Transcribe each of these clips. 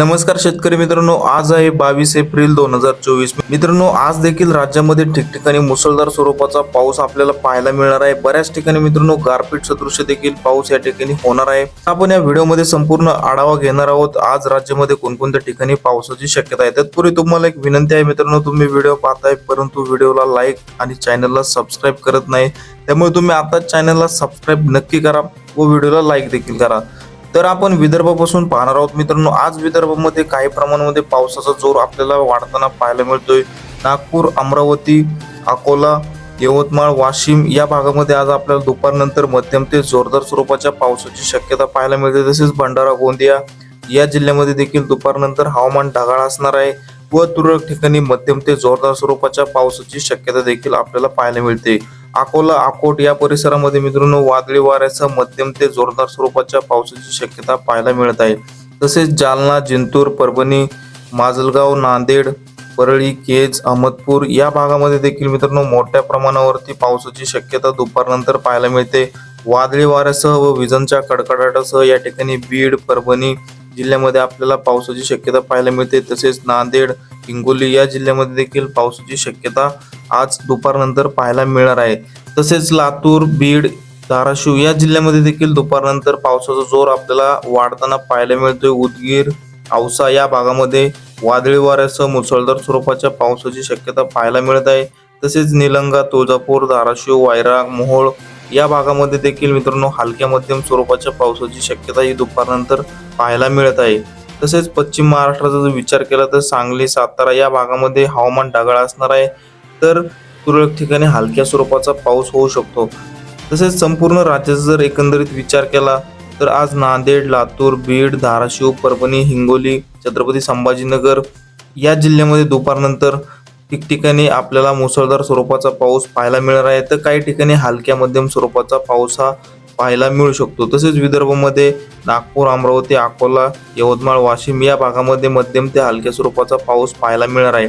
नमस्कार शेतकरी मित्रांनो आज आहे बावीस एप्रिल दोन हजार चोवीस. मित्रांनो आज देखील राज्यामध्ये ठिकठिकाणी मुसळधार स्वरूपाचा पाऊस आपल्याला पाहायला मिळणार आहे. बऱ्याच ठिकाणी मित्रांनो गारपीट सदृश्य देखील पाऊस या ठिकाणी होणार आहे. आपण या व्हिडिओमध्ये संपूर्ण आढावा घेणार आहोत. आज राज्यामध्ये कोणकोणत्या ठिकाणी पावसाची शक्यता आहे? तत्पूर्वी तुम्हाला एक विनंती आहे मित्रांनो तुम्ही व्हिडिओ पाहताय परंतु व्हिडिओला लाईक आणि चॅनलला सबस्क्राईब करत नाही. त्यामुळे तुम्ही आता चॅनलला सबस्क्राईब नक्की करा व व्हिडिओला लाईक देखील करा. तर आपण विदर्भापासून पाहणार आहोत. मित्रांनो आज विदर्भामध्ये काही प्रमाणामध्ये पावसाचा जोर आपल्याला वाढताना पाहायला मिळतोय. नागपूर अमरावती अकोला यवतमाळ वाशिम या भागामध्ये आज आपल्याला दुपारनंतर मध्यम ते जोरदार स्वरूपाच्या पावसाची शक्यता पाहायला मिळते. तसेच भंडारा गोंदिया या जिल्ह्यामध्ये देखील दुपारनंतर हवामान ढगाळ असणार आहे व तुरळक ठिकाणी मध्यम ते जोरदार स्वरूपाच्या पावसाची शक्यता देखील आपल्याला पाहायला मिळते. अकोला अकोट या परिसरामध्ये मित्रांनो वादळी वाऱ्यासह मध्यम ते जोरदार स्वरूपाच्या पावसाची शक्यता पाहायला मिळत आहे. तसेच जालना जिंतूर परभणी माजलगाव नांदेड परळी केज अहमदपूर या भागामध्ये देखील मित्रांनो मोठ्या प्रमाणावरती पावसाची शक्यता दुपारनंतर पाहायला मिळते. वादळी वाऱ्यासह व विजांच्या कडकडाटासह या ठिकाणी बीड परभणी जिल्ह्यामध्ये आपल्याला पावसाची शक्यता पाहायला मिळते. तसेच नांदेड हिंगोली या जिल्ह्यामध्ये देखील पावसाची शक्यता आज दुपारनंतर पाहायला मिळणार आहे. तसेच लातूर बीड धाराशिव या जिल्ह्यामध्ये देखील दुपारनंतर पावसाचा जोर आपल्याला वाढताना पाहायला मिळतोय. उदगीर औसा या भागामध्ये वादळी वाऱ्यासह मुसळधार स्वरूपाच्या पावसाची शक्यता पाहायला मिळत आहे. तसेच निलंगा तुळजापूर धाराशिव वायरा मोहोळ या भागामध्ये देखील मित्रांनो हलक्या मध्यम स्वरूपाच्या पावसाची शक्यता ही दुपारनंतर पाहायला मिळत आहे. तसेच पश्चिम महाराष्ट्राचा जर विचार केला तर सांगली सातारा या भागामध्ये हवामान ढगाळ असणार आहे. तर तुरळक ठिकाणी हलक्या स्वरूपाचा पाऊस होऊ शकतो. तसेच संपूर्ण राज्याचा जर एकंदरीत विचार केला तर आज नांदेड लातूर बीड धाराशिव परभणी हिंगोली छत्रपती संभाजीनगर या जिल्ह्यामध्ये दुपारनंतर ठिकठिकाणी आपल्याला मुसळधार स्वरूपाचा पाऊस पाहायला मिळणार आहे. तर काही ठिकाणी हलक्या मध्यम स्वरूपाचा पाऊस हा पाहायला मिळू शकतो. तसेच विदर्भामध्ये नागपूर अमरावती अकोला यवतमाळ वाशिम या भागामध्ये मध्यम ते हलक्या स्वरूपाचा पाऊस पाहायला मिळणार आहे.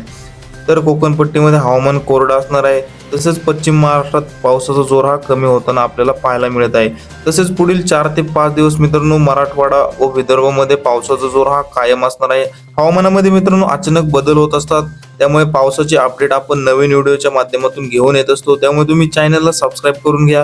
तर कोकणपट्टीमध्ये हवामान कोरडं असणार आहे. तसेच पश्चिम महाराष्ट्रात पावसाचा जोर हा कमी होताना आपल्याला पाहायला मिळत आहे. तसेच पुढील चार ते पाच दिवस मित्रांनो मराठवाडा व विदर्भामध्ये पावसाचा जोर हा कायम असणार आहे. हवामानामध्ये मित्रांनो अचानक बदल होत असतात. त्यामुळे पावसाचे अपडेट आपण नवीन व्हिडिओच्या माध्यमातून घेऊन येत असतो. त्यामुळे तुम्ही चॅनलला सबस्क्राईब करून घ्या.